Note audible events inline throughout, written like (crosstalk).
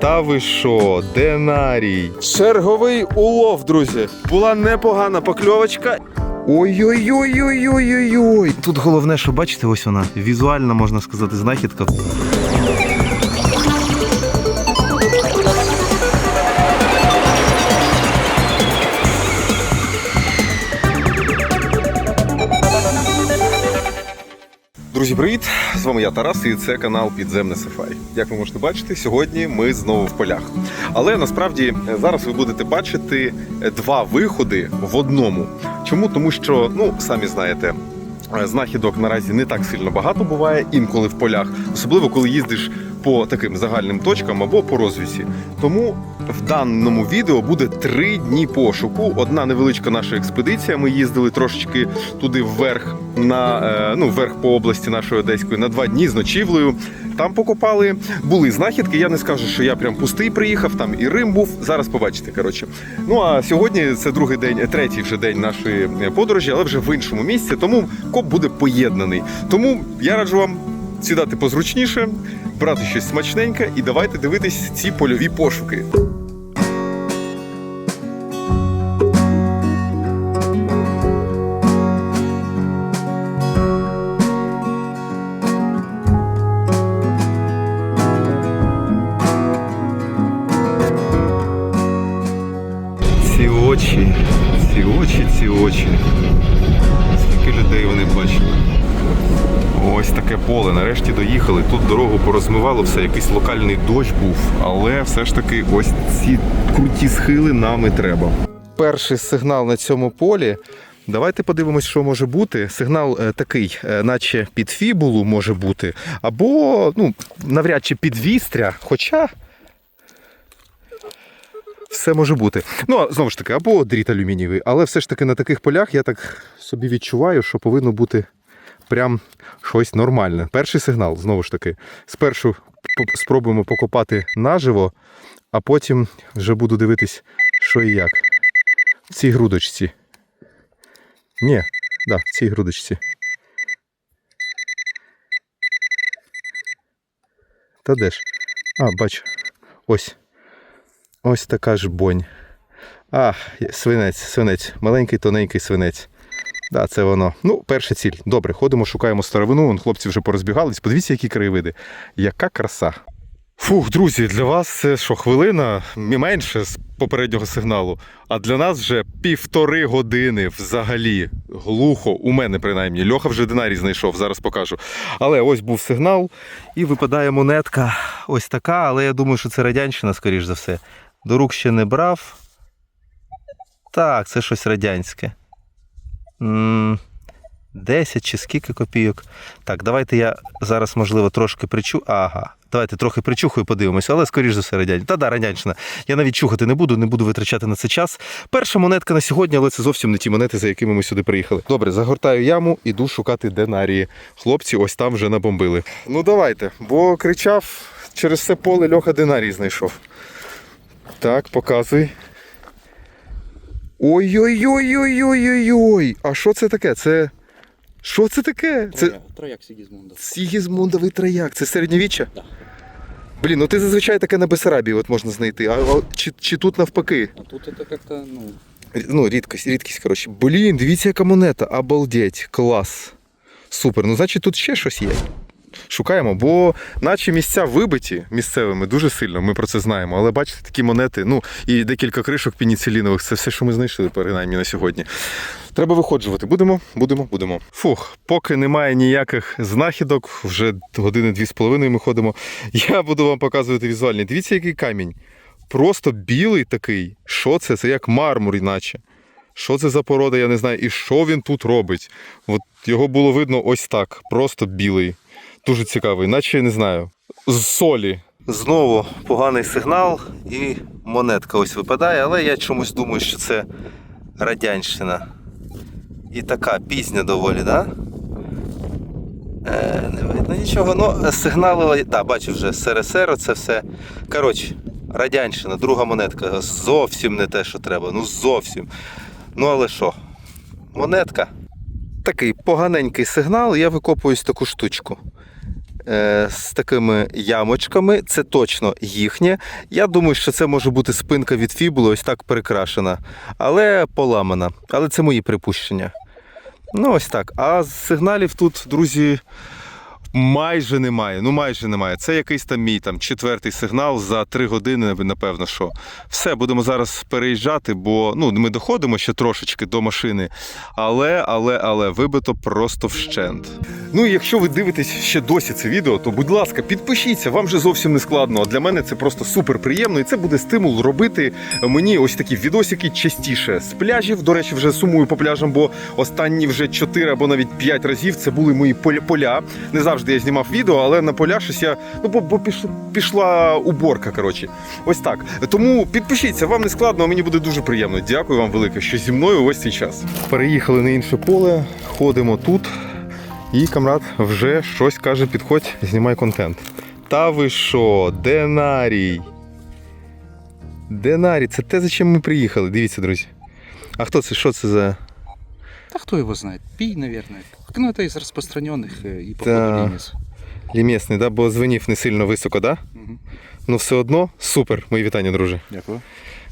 Та ви що, динарій? Черговий улов, друзі. Була непогана покльовочка. Ой-ой-ой-ой-ой-ой. Тут головне, що бачите, ось вона. Візуальна, можна сказати, знахідка. Друзі, привіт! З вами я Тарас, і це канал Підземне Сефай. Як ви можете бачити, сьогодні ми знову в полях. Але насправді е, зараз ви будете бачити е, два виходи в одному. Чому? Тому що, ну самі знаєте. е, Знахідок наразі не так сильно багато буває інколи в полях, особливо коли їздиш по таким загальним точкам або по розвісі. Тому в даному відео буде три дні пошуку. Одна невеличка наша експедиція. Ми їздили трошечки туди вверх, на е, ну вверх по області нашої одеської на два дні з ночівлею. Там покопали, були знахідки. Я не скажу, що я прям пустий приїхав. Там і Рим був. Зараз побачите. Коротше. Ну а сьогодні це другий день, третій вже день нашої е, подорожі, але вже в іншому місці. Тому коп буде поєднаний. Тому я раджу вам сідати позручніше, брати щось смачненьке і давайте дивитись ці польові пошуки. Таке поле. Нарешті доїхали. Тут дорогу порозмивало все, якийсь локальний дощ був, але все ж таки ось ці круті схили нам і треба. Перший сигнал на цьому полі. Давайте подивимось, що може бути. Сигнал е, такий, е, наче під фібулу може бути, або ну, навряд чи під вістря, хоча все може бути. Ну, знову ж таки, або дріт алюмінієвий, але все ж таки на таких полях я так собі відчуваю, що повинно бути прям щось нормальне. Перший сигнал, знову ж таки. Спершу спробуємо покопати наживо, а потім вже буду дивитись, що і як. В цій грудочці. Ні, да, в цій грудочці. Та де ж? А, бачу. Ось. Ось така ж бонь. А, свинець, свинець. Маленький тоненький свинець. Да, це воно. Ну, перша ціль. Добре, ходимо, шукаємо старовину. Вон хлопці вже порозбігались. Подивіться, які краєвиди. Яка краса. Фух, друзі, для вас це що, хвилина менше з попереднього сигналу. А для нас вже півтори години взагалі. Глухо, у мене принаймні. Льоха вже динарій знайшов, зараз покажу. Але ось був сигнал, і випадає монетка. Ось така, але я думаю, що це радянщина, скоріш за все. До рук ще не брав. Так, це щось радянське. М 10 чи скільки копійок. Так, давайте я зараз, можливо, трошки причу. Ага. Давайте трохи причухаю, подивимося, але скоріш за все радянщина. Та да, радянщина. Я навіть чухати не буду, не буду витрачати на це час. Перша монетка на сьогодні, але це зовсім не ті монети, за якими ми сюди приїхали. Добре, загортаю яму, іду шукати динарії. Хлопці ось там вже набомбили. Ну давайте, бо кричав через все поле Льоха динарій знайшов. Так, показуй. Ой-ой-ой-ой-ой-ой-ой. А що це таке? Це. Що це таке? Це Трояк, трояк Сігізмундовий трояк. Це середньовіччя? Да. Блін, ну ти зазвичай таке на Бесарабії от можна знайти. А, а чи, чи тут навпаки? А тут это как-то, ну, Ну, рідкість, рідкість, коротше. Блін, дивіться, яка монета. Обалдеть, клас. Супер. Ну, значить, тут ще щось є. Шукаємо, бо наче місця вибиті місцевими дуже сильно, ми про це знаємо. Але бачите, такі монети, ну і декілька кришок пеніцилінових, це все, що ми знайшли, принаймні на сьогодні. Треба виходжувати. Будемо, будемо, будемо. Фух, поки немає ніяких знахідок, вже години дві з половиною ми ходимо. Я буду вам показувати візуальні. Дивіться, який камінь. Просто білий такий. Що це? Це як мармур, іначе. Що це за порода, я не знаю. І що він тут робить? От його було видно ось так. Просто білий. Дуже цікавий, наче не знаю. З солі. Знову поганий сигнал і монетка ось випадає, але я чомусь думаю, що це радянщина. І така пізня доволі, да? Е, не видно нічого. Ну, сигналила. Так, да, бачу вже СРСР, це все. Коротше, радянщина, друга монетка. Зовсім не те, що треба. Ну зовсім. Ну але що? Монетка. Такий поганенький сигнал, я викопуюсь таку штучку. Е, з такими ямочками. Це точно їхнє. Я думаю, що це може бути спинка від фібули, ось так перекрашена, але поламана. Але це мої припущення. Ну, ось так. А з сигналів тут, друзі, майже немає. Ну, майже немає. Це якийсь там мій там четвертий сигнал за три години, напевно, що. Все, будемо зараз переїжджати, бо ну, ми доходимо ще трошечки до машини. Але, але, але вибито просто вщент. Ну і якщо ви дивитесь ще досі це відео, то будь ласка, підпишіться, вам же зовсім не складно. А для мене це просто супер приємно, і це буде стимул робити мені ось такі відосики частіше з пляжів. До речі, вже сумую по пляжам, бо останні вже 4 або навіть 5 разів це були мої поля-. Не завжди я знімав відео, але на поля щось я ну бо, бо пішла уборка. Коротше, ось так. Тому підпишіться, вам не складно, а мені буде дуже приємно. Дякую вам велике, що зі мною ось цей час. Переїхали на інше поле, ходимо тут. І камрад вже щось каже: підходь, знімай контент. Та ви що, Денарій? Денарій, це те, за чим ми приїхали. Дивіться, друзі. А хто це? Що це за. Да кто его знает? Пий, наверное. Ну, это из распространенных э, и по Да. ходу лимес. Лімісний, да? бо дзвонів не сильно високо, да? Мгм. Ну все одно супер. Мої вітання, друже. Дякую.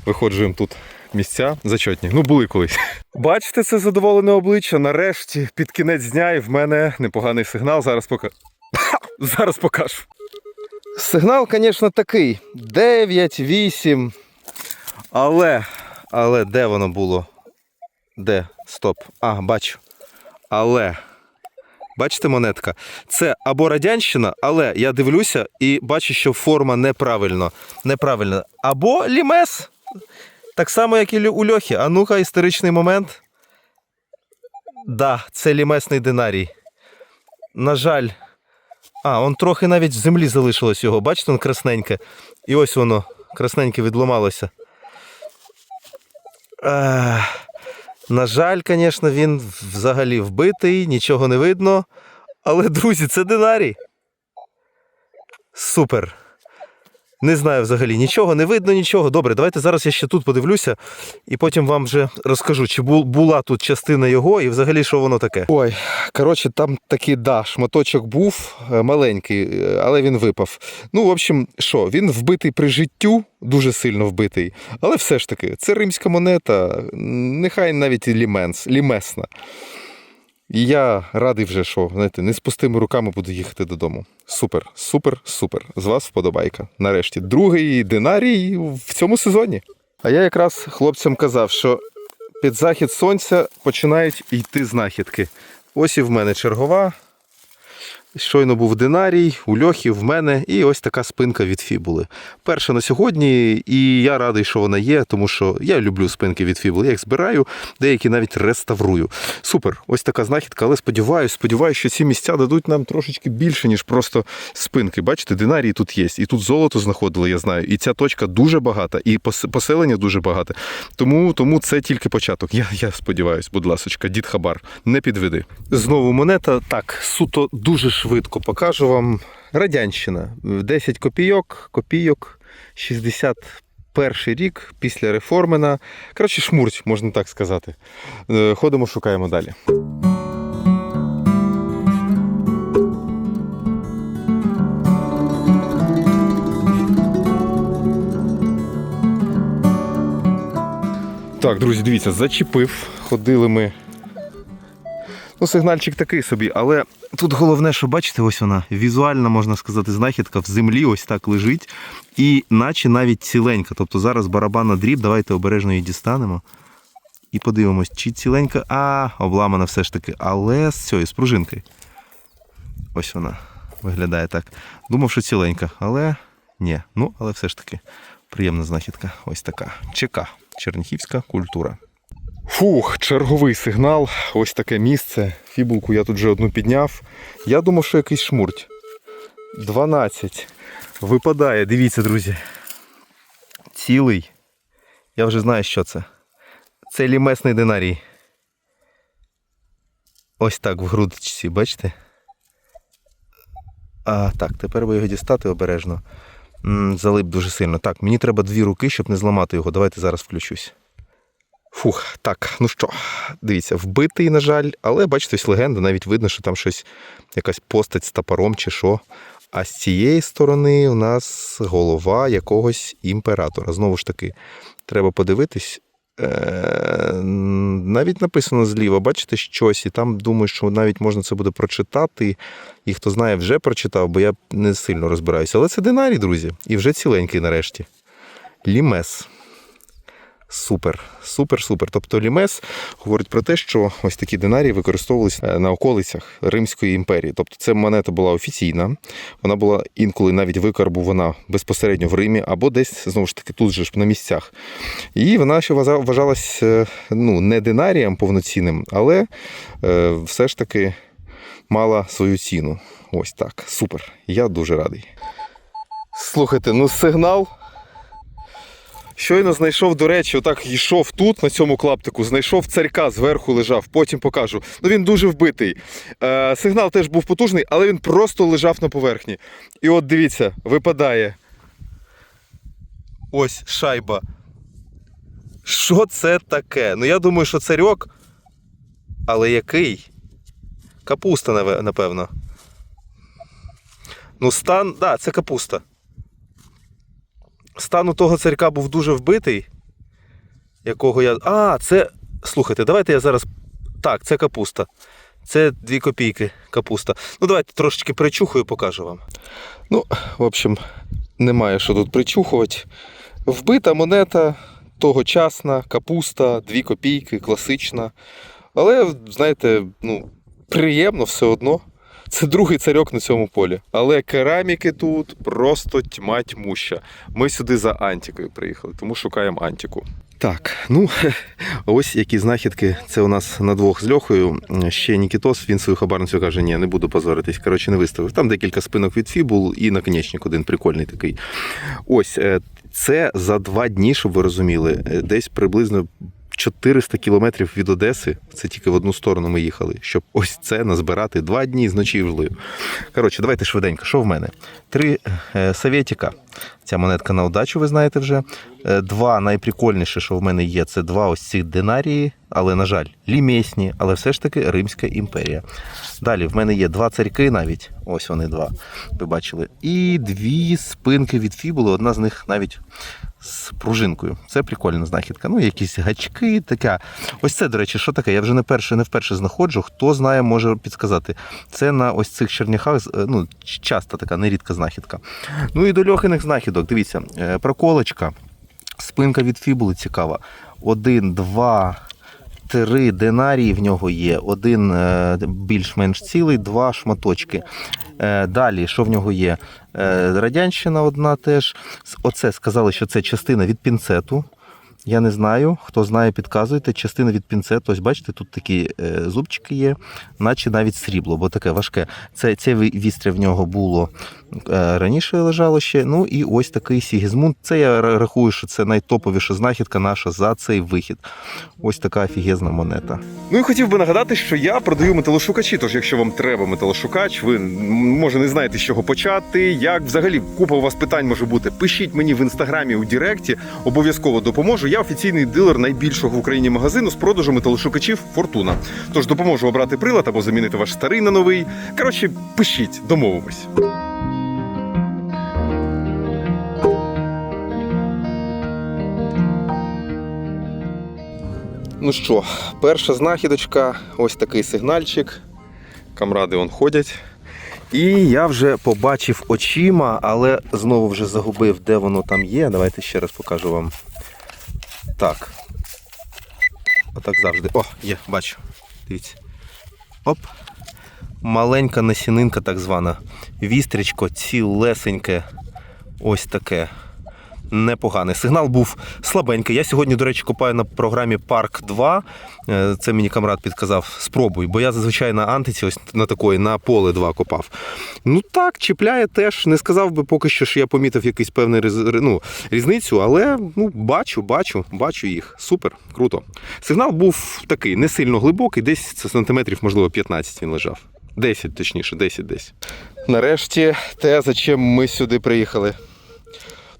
Виходжуємо тут. Місця зачетні. Ну, були колись. Бачите, це задоволене обличчя. Нарешті під кінець дня і в мене непоганий сигнал. Зараз пока... (laughs) Зараз покажу. Сигнал, звісно, такий. 9, 8. Але. Але де воно було? Де? Стоп. А, бачу. Але. Бачите, монетка? Це або радянщина, але я дивлюся і бачу, що форма неправильно. неправильна. Або лімес. Так само, як і у Льохи. А ну-ка, історичний момент. Да, це лімесний динарій. На жаль. А, он трохи навіть в землі залишилось його. Бачите, он красненьке. І ось воно красненьке відломалося. Ех, на жаль, звісно, він взагалі вбитий, нічого не видно. Але, друзі, це динарій. Супер. Не знаю взагалі, нічого, не видно нічого. Добре, давайте зараз я ще тут подивлюся і потім вам вже розкажу, чи була тут частина його і взагалі що воно таке. Ой, коротше, там такий да, шматочок був е, маленький, е, але він випав. Ну, в общем, що, він вбитий при життю, дуже сильно вбитий. Але все ж таки, це римська монета, нехай навіть і ліменс, лімесна. І я радий вже, що знаєте, не з пустими руками буду їхати додому. Супер, супер, супер. З вас вподобайка. Нарешті, другий динарій в цьому сезоні. А я якраз хлопцям казав, що під захід сонця починають йти знахідки. Ось і в мене чергова. Щойно був динарій, у льохи в мене, і ось така спинка від фібули. Перша на сьогодні, і я радий, що вона є, тому що я люблю спинки від фібули. Я їх збираю, деякі навіть реставрую. Супер, ось така знахідка, але сподіваюся, сподіваюся, що ці місця дадуть нам трошечки більше, ніж просто спинки. Бачите, динарії тут є. І тут золото знаходили, я знаю. І ця точка дуже багата, і поселення дуже багате. Тому, тому це тільки початок. Я, я сподіваюся, будь ласочка, дід Хабар, не підведи. Знову монета. Так, суто дуже швидко покажу вам. Радянщина. 10 копійок, копійок, 61 рік після реформена. Коротше, шмурть, можна так сказати. Е, Ходимо, шукаємо далі. Так, друзі, дивіться, зачепив. Ходили ми. Ну, сигнальчик такий собі, але тут головне, що бачите, ось вона візуальна, можна сказати, знахідка в землі ось так лежить. І наче навіть ціленька. Тобто зараз барабанна дріб, давайте обережно її дістанемо. І подивимось, чи ціленька. А, обламана все ж таки, але з цією з пружинкою. Ось вона виглядає так. Думав, що ціленька, але ні. Ну, але все ж таки приємна знахідка. Ось така. ЧК. Черніхівська культура. Фух, черговий сигнал. Ось таке місце. Фібулку я тут вже одну підняв. Я думав, що якийсь шмурть. 12. Випадає, дивіться, друзі. Цілий. Я вже знаю, що це. Це лімесний динарій. Ось так в грудочці, бачите? А, так, тепер ви його дістати обережно. Залип дуже сильно. Так, мені треба дві руки, щоб не зламати його. Давайте зараз включусь. Фух, так, ну що, дивіться, вбитий, на жаль, але бачите, ось легенда, навіть видно, що там щось, якась постать з топором чи що. А з цієї сторони у нас голова якогось імператора. Знову ж таки, треба подивитись. Е, навіть написано зліва, бачите щось, і там думаю, що навіть можна це буде прочитати. І хто знає, вже прочитав, бо я не сильно розбираюся. Але це динарій, друзі, і вже ціленький нарешті. Лімес. Супер, супер, супер. Тобто Лімес говорить про те, що ось такі динарії використовувалися на околицях Римської імперії. Тобто це монета була офіційна, вона була інколи навіть викарбувана безпосередньо в Римі або десь знову ж таки тут же ж на місцях. І вона ще вважа- вважалась е, ну, не динарієм повноцінним, але е, все ж таки мала свою ціну. Ось так. Супер. Я дуже радий. Слухайте, ну сигнал. Щойно знайшов, до речі, отак йшов тут, на цьому клаптику, знайшов царька зверху лежав, потім покажу. Ну він дуже вбитий. Е, сигнал теж був потужний, але він просто лежав на поверхні. І от дивіться, випадає. Ось шайба. Що це таке? Ну я думаю, що царьок. Але який? Капуста, напевно. Ну, стан, так, да, це капуста. Стан того царька був дуже вбитий. Якого я. А, це. Слухайте, давайте я зараз. Так, це капуста. Це дві копійки капуста. Ну, давайте трошечки причухаю, покажу вам. Ну, в общем, немає що тут причухувати. Вбита монета, тогочасна, капуста, дві копійки, класична. Але, знаєте, ну, приємно все одно. Це другий царьок на цьому полі. Але кераміки тут просто тьма тьмуща. Ми сюди за Антікою приїхали, тому шукаємо Антіку. Так, ну (laughs) ось які знахідки. Це у нас на двох з Льохою. Ще Нікітос, він свою хабарницю каже: ні, не буду позоритись. Коротше, не виставив. Там декілька спинок від фібул і наконечник один прикольний такий. Ось е, це за два дні, щоб ви розуміли, е, десь приблизно 400 кілометрів від Одеси. Це тільки в одну сторону ми їхали, щоб ось це назбирати два дні з ночівлею. Коротше, давайте швиденько. Що в мене? Три е, совєтіка. Ця монетка на удачу, ви знаєте вже. Е, Два найприкольніше, що в мене є, це два ось цих динарії, але, на жаль, лімесні, але все ж таки Римська імперія. Далі в мене є два царьки навіть. Ось вони два. Ви бачили. І дві спинки від фібули. Одна з них навіть з пружинкою. Це прикольна знахідка. Ну, якісь гачки, така. Ось це, до речі, що таке? Я вже не перше, не вперше знаходжу. Хто знає, може підказати. Це на ось цих черняхах, е, ну, часто така нерідка знахідка. Ну і до льохиних знахідок. Дивіться, е, проколочка, спинка від фібули цікава. Один, два. Три динарії в нього є, один е, більш-менш цілий, два шматочки. Е, Далі, що в нього є? Радянщина одна теж. Оце сказали, що це частина від пінцету. Я не знаю. Хто знає, підказуйте. Частина від пінцету. Ось бачите, тут такі е, зубчики є, наче навіть срібло, бо таке важке. Це, це вістря в нього було е, раніше лежало ще. Ну і ось такий Сігізмунд. Це я рахую, що це найтоповіша знахідка наша за цей вихід. Ось така офігезна монета. Ну і хотів би нагадати, що я продаю металошукачі. Тож, якщо вам треба металошукач, ви може не знаєте, з чого почати. Як взагалі купа у вас питань може бути. Пишіть мені в інстаграмі у Діректі, обов'язково допоможу. Я офіційний дилер найбільшого в Україні магазину з продажу металошукачів Фортуна. Тож допоможу обрати прилад або замінити ваш старий на новий. Коротше, пишіть, домовимось. Ну що, перша знахідочка, ось такий сигнальчик. Камради он ходять. І я вже побачив очима, але знову вже загубив, де воно там є. Давайте ще раз покажу вам. Так. Отак завжди. О, є, бачу. Дивіться. Оп. Маленька насінинка, так звана. Вістрічко, цілесеньке. Ось таке. Непоганий. Сигнал був слабенький. Я сьогодні, до речі, копаю на програмі Парк 2. Е, Це мені камрад підказав. Спробуй, бо я зазвичай на антиці, ось на такої, на поле 2 копав. Ну так, чіпляє теж. Не сказав би поки що, що я помітив якийсь певний ну, різницю, але ну, бачу, бачу, бачу їх. Супер, круто. Сигнал був такий, не сильно глибокий, десь сантиметрів, можливо, 15 він лежав. 10, точніше, 10 десь. Нарешті те, за чим ми сюди приїхали.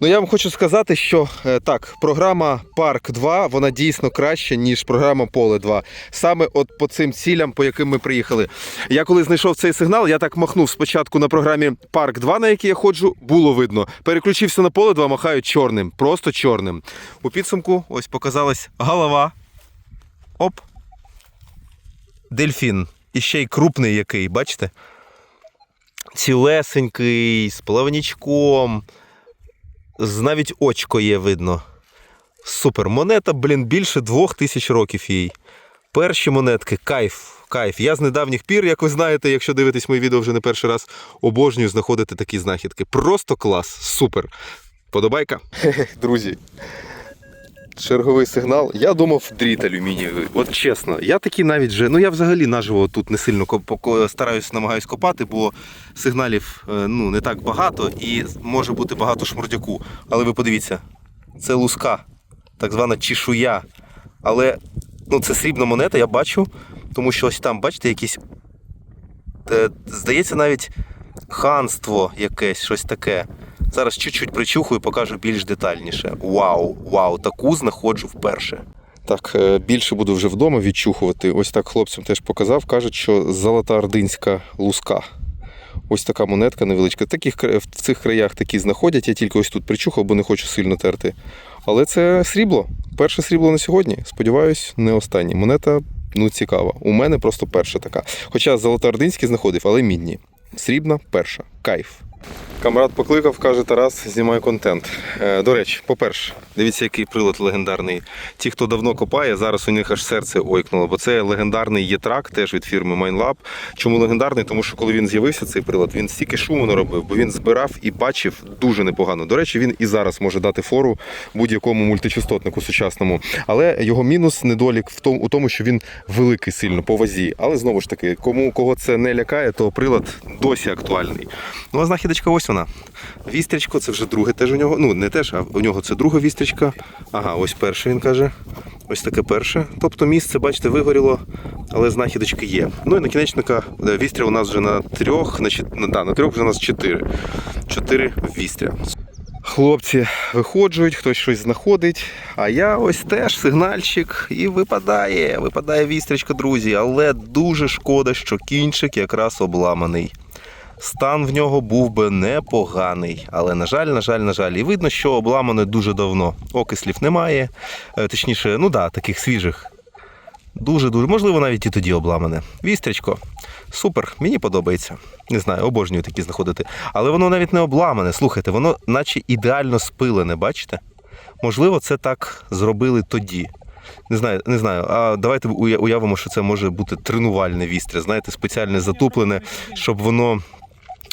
Ну я вам хочу сказати, що е, так, програма Парк 2 вона дійсно краща, ніж програма Поле 2. Саме от по цим цілям, по яким ми приїхали. Я коли знайшов цей сигнал, я так махнув спочатку на програмі Парк 2, на якій я ходжу, було видно. Переключився на поле 2, махаю чорним, просто чорним. У підсумку ось показалась голова. Оп. Дельфін. І ще й крупний який, бачите? Цілесенький, з плавнічком. Навіть очко є видно. Супер. Монета, блін, більше двох тисяч років їй. Перші монетки, кайф. Кайф. Я з недавніх пір, як ви знаєте, якщо дивитесь мої відео вже не перший раз, обожнюю знаходити такі знахідки. Просто клас, супер. Подобайка. (laughs) Друзі. Черговий сигнал. Я думав, дріт алюмінієвий. От чесно, я такий навіть вже. Ну я взагалі наживо тут не сильно стараюсь, намагаюсь копати, бо сигналів е, ну, не так багато і може бути багато шмурдяку. Але ви подивіться, це луска, так звана чешуя. Але ну, це срібна монета, я бачу, тому що ось там, бачите, якісь. е, Здається, навіть ханство якесь, щось таке. Зараз чуть-чуть причухаю, покажу більш детальніше. Вау, вау, таку знаходжу вперше. Так, е, більше буду вже вдома відчухувати. Ось так хлопцям теж показав. Кажуть, що золота ординська луска. Ось така монетка невеличка. Таких в цих краях такі знаходять. Я тільки ось тут причухав, бо не хочу сильно терти. Але це срібло. Перше срібло на сьогодні. Сподіваюсь, не останнє. Монета ну цікава. У мене просто перша така. Хоча золотоординські знаходив, але мідні. Срібна перша. Кайф. Камрад покликав, каже Тарас, знімай контент. Е, до речі, по-перше, дивіться, який прилад легендарний. Ті, хто давно копає, зараз у них аж серце ойкнуло, бо це легендарний єтрак, теж від фірми MineLab. Чому легендарний? Тому що коли він з'явився, цей прилад, він стільки шуму наробив, бо він збирав і бачив дуже непогано. До речі, він і зараз може дати фору будь-якому мультичастотнику сучасному. Але його мінус, недолік в тому, у тому, що він великий сильно по вазі. Але знову ж таки, кому кого це не лякає, то прилад досі актуальний. Ну а знахідочка ось вона. Вістрячко, це вже друге теж у нього. Ну, не теж, а у нього це друга вістрячка. Ага, ось перше він каже. Ось таке перше. Тобто місце, бачите, вигоріло, але знахідочки є. Ну і накінечника е, вістря у нас вже на трьох, на, да, на трьох вже у нас чотири. Чотири вістря. Хлопці виходжують, хтось щось знаходить. А я ось теж сигнальщик і випадає, випадає вістрячка, друзі. Але дуже шкода, що кінчик якраз обламаний. Стан в нього був би непоганий, але на жаль, на жаль, на жаль, і видно, що обламане дуже давно. Окислів немає, Е, точніше, ну да, таких свіжих. Дуже дуже, можливо, навіть і тоді обламане. Вістрячко, супер, мені подобається. Не знаю, обожнюю такі знаходити. Але воно навіть не обламане. Слухайте, воно наче ідеально спилене, бачите? Можливо, це так зробили тоді. Не знаю, не знаю. А давайте уявимо, що це може бути тренувальне вістря, знаєте, спеціальне затуплене, щоб воно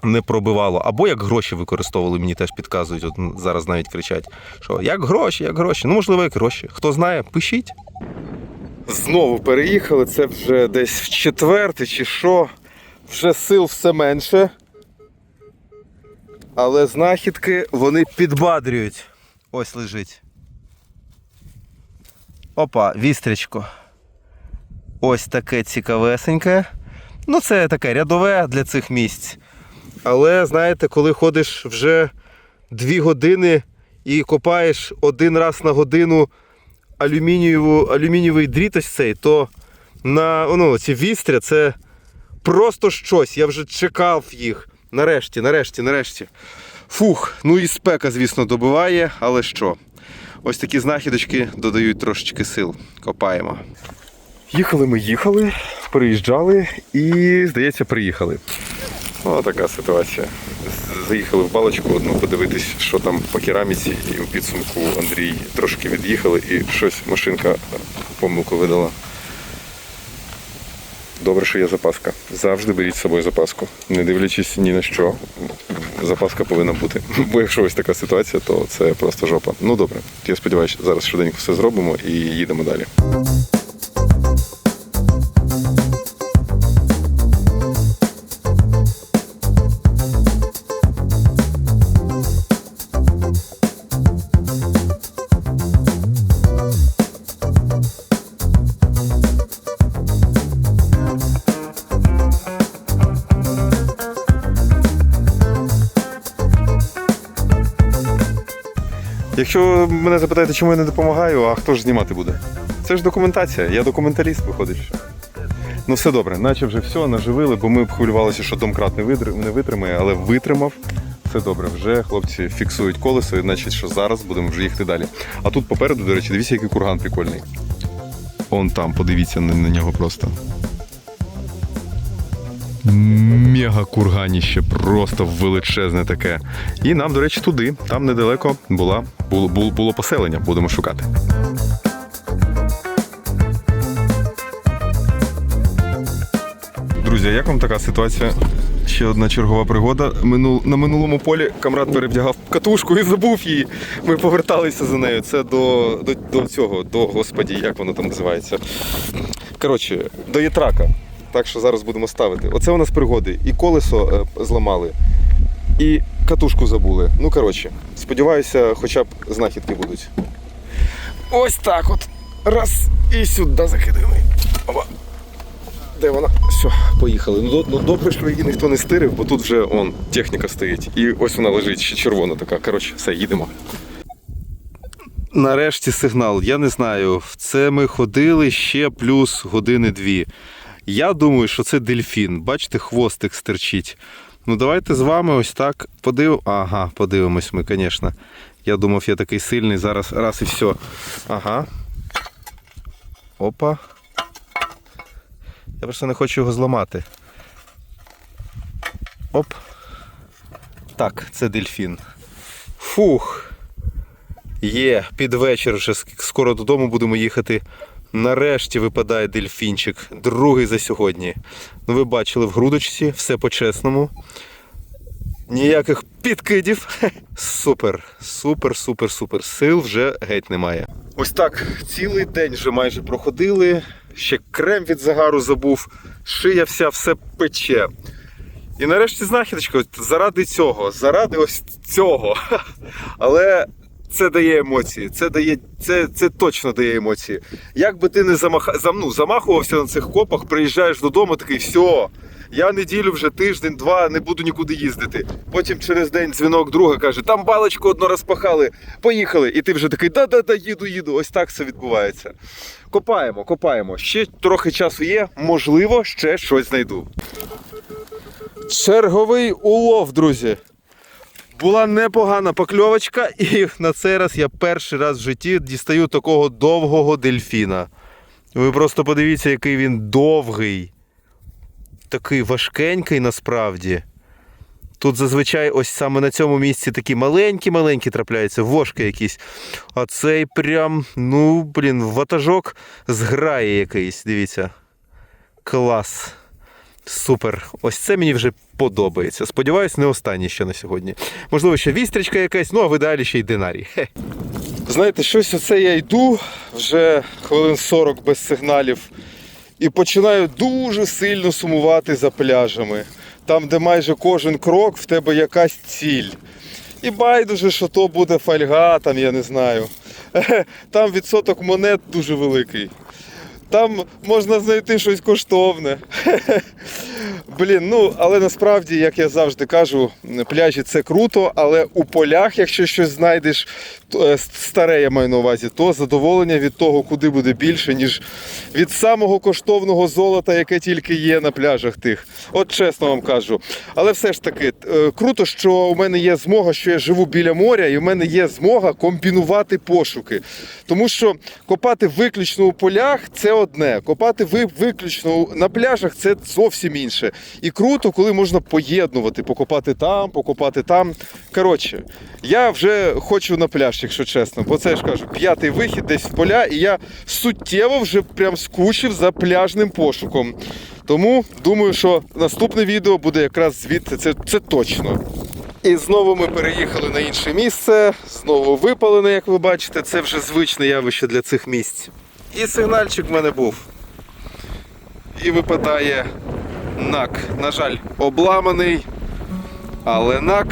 не пробивало. Або як гроші використовували, мені теж підказують. От зараз навіть кричать, що як гроші, як гроші. Ну, можливо, як гроші. Хто знає, пишіть. Знову переїхали. Це вже десь в четвертий чи що. Вже сил все менше. Але знахідки вони підбадрюють. Ось лежить. Опа, вістрячко. Ось таке цікавесеньке. Ну, це таке рядове для цих місць. Але знаєте, коли ходиш вже дві години і копаєш один раз на годину алюмінієвий дріт ось цей, то на ну, ці вістря це просто щось. Я вже чекав їх. Нарешті, нарешті, нарешті. Фух, ну і спека, звісно, добиває, але що? Ось такі знахідочки додають трошечки сил. Копаємо. Їхали ми їхали, приїжджали і, здається, приїхали. О, така ситуація. Заїхали в балочку одну подивитись, що там по кераміці, і у підсумку Андрій трошки від'їхали і щось машинка помилку видала. Добре, що є запаска. Завжди беріть з собою запаску. Не дивлячись ні на що, запаска повинна бути. (laughs) Бо якщо ось така ситуація, то це просто жопа. Ну добре, я сподіваюся, зараз швиденько все зробимо і їдемо далі. Якщо мене запитаєте, чому я не допомагаю, а хто ж знімати буде? Це ж документація, я документаліст виходить. Ну все добре, наче вже все, наживили, бо ми хвилювалися, що домкрат не витримає, але витримав. Все добре, вже хлопці фіксують колесо, і значить, що зараз будемо вже їхати далі. А тут попереду, до речі, дивіться, який курган прикольний. Он там, подивіться на, на нього просто. Мега курганіще, просто величезне таке. І нам, до речі, туди, там недалеко була, було, було, було поселення, будемо шукати. Друзі, а як вам така ситуація? Ще одна чергова пригода. Минул, на минулому полі камрад перевдягав катушку і забув її. Ми поверталися за нею. Це до, до, до цього, до господі, як воно там називається. Коротше, до єтрака. Так що зараз будемо ставити. Оце у нас пригоди. І колесо е, зламали, і катушку забули. Ну, коротше, сподіваюся, хоча б знахідки будуть. Ось так от. Раз і сюди закидаємо. Опа. Де вона? Все, поїхали. Ну, ну добре, що її ніхто не стирив, бо тут вже он, техніка стоїть. І ось вона лежить, ще червона така. Коротше, все, їдемо. Нарешті сигнал. Я не знаю. Це ми ходили ще плюс години дві. Я думаю, що це дельфін. Бачите, хвостик стерчить. Ну давайте з вами ось так подив... Ага, подивимось ми, звісно. Я думав, я такий сильний, зараз раз і все. Ага. Опа. Я просто не хочу його зламати. Оп. Так, це дельфін. Фух. Є, під вечір вже скоро додому будемо їхати. Нарешті випадає дельфінчик. Другий за сьогодні. Ну, ви бачили в грудочці, все по-чесному. Ніяких підкидів. Супер, супер, супер, супер. Сил вже геть немає. Ось так, цілий день вже майже проходили. Ще крем від загару забув, шия вся все пече. І нарешті знахідочка, заради цього, заради ось цього. Але це дає емоції. Це дає, це, це точно дає емоції. Як би ти не замаха, зам, ну, замахувався на цих копах, приїжджаєш додому, такий, все, я неділю вже тиждень-два не буду нікуди їздити. Потім через день дзвінок друга каже, там балочку одно розпахали, поїхали. І ти вже такий, да-да-да, їду, їду. Ось так все відбувається. Копаємо, копаємо. Ще трохи часу є, можливо, ще щось знайду. Черговий улов, друзі. Була непогана покльовочка, (laughs) і на цей раз я перший раз в житті дістаю такого довгого дельфіна. Ви просто подивіться, який він довгий. Такий важкенький насправді. Тут зазвичай ось саме на цьому місці такі маленькі-маленькі трапляються, вошки якісь. А цей прям, ну, блін, ватажок зграє якийсь, дивіться. Клас. Супер. Ось це мені вже подобається. Сподіваюсь, не останнє ще на сьогодні. Можливо, ще вістрічка якась, ну а в ідеалі ще й динарій. Хе. Знаєте, щось оце я йду вже хвилин 40 без сигналів і починаю дуже сильно сумувати за пляжами. Там, де майже кожен крок в тебе якась ціль. І байдуже, що то буде фольга, там я не знаю. Там відсоток монет дуже великий. Там можна знайти щось коштовне. (laughs) Блін, ну але насправді, як я завжди кажу, пляжі це круто, але у полях, якщо щось знайдеш, старе я маю на увазі, то задоволення від того, куди буде більше, ніж від самого коштовного золота, яке тільки є на пляжах тих. От чесно вам кажу. Але все ж таки, е, круто, що у мене є змога, що я живу біля моря, і в мене є змога комбінувати пошуки. Тому що копати виключно у полях це одне, копати виключно на пляжах це зовсім інше. І круто, коли можна поєднувати, покопати там, покопати там. Коротше, я вже хочу на пляж, якщо чесно, бо це я ж кажу, п'ятий вихід десь в поля, і я суттєво вже прям скучив за пляжним пошуком. Тому думаю, що наступне відео буде якраз звідти, це, це точно. І знову ми переїхали на інше місце, знову випалене, як ви бачите, це вже звичне явище для цих місць. І сигнальчик в мене був. І випадає нак. На жаль, обламаний, але нак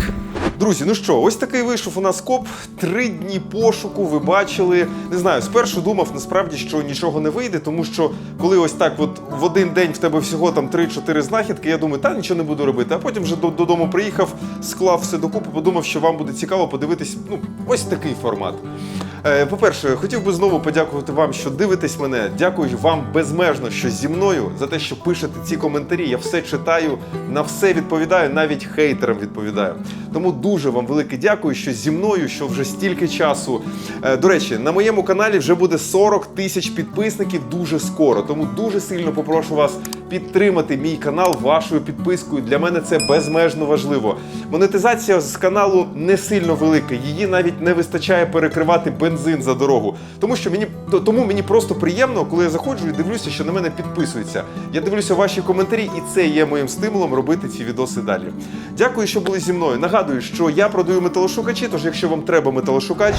Друзі, ну що, ось такий вийшов у нас коп. Три дні пошуку. Ви бачили. Не знаю, спершу думав насправді, що нічого не вийде, тому що коли ось так, от в один день в тебе всього там 3-4 знахідки, я думаю, та нічого не буду робити. А потім вже додому приїхав, склав все докупи, подумав, що вам буде цікаво подивитись. Ну, ось такий формат. Е, По-перше, хотів би знову подякувати вам, що дивитесь мене. Дякую вам безмежно, що зі мною за те, що пишете ці коментарі. Я все читаю, на все відповідаю, навіть хейтерам відповідаю. Тому дуже вам велике дякую, що зі мною, що вже стільки часу. Е, До речі, на моєму каналі вже буде 40 тисяч підписників дуже скоро. Тому дуже сильно попрошу вас підтримати мій канал вашою підпискою. Для мене це безмежно важливо. Монетизація з каналу не сильно велика. Її навіть не вистачає перекривати бензин за дорогу. Тому що мені тому мені просто приємно, коли я заходжу і дивлюся, що на мене підписуються. Я дивлюся ваші коментарі, і це є моїм стимулом робити ці відоси далі. Дякую, що були зі мною. Нагадую, що я продаю металошукачі, тож якщо вам треба металошукач.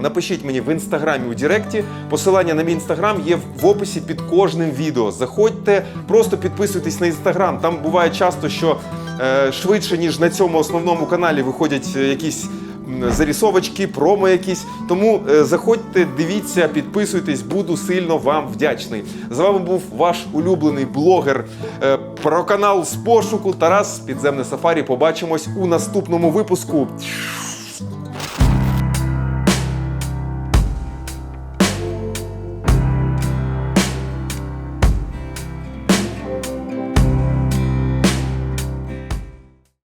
Напишіть мені в інстаграмі у Директі. Посилання на мій інстаграм є в описі під кожним відео. Заходьте, просто підписуйтесь на інстаграм. Там буває часто, що е, швидше, ніж на цьому основному каналі, виходять е, якісь м, зарисовочки, промо якісь. Тому е, заходьте, дивіться, підписуйтесь, буду сильно вам вдячний. З вами був ваш улюблений блогер е, про канал з пошуку Тарас Підземне Сафарі. Побачимось у наступному випуску.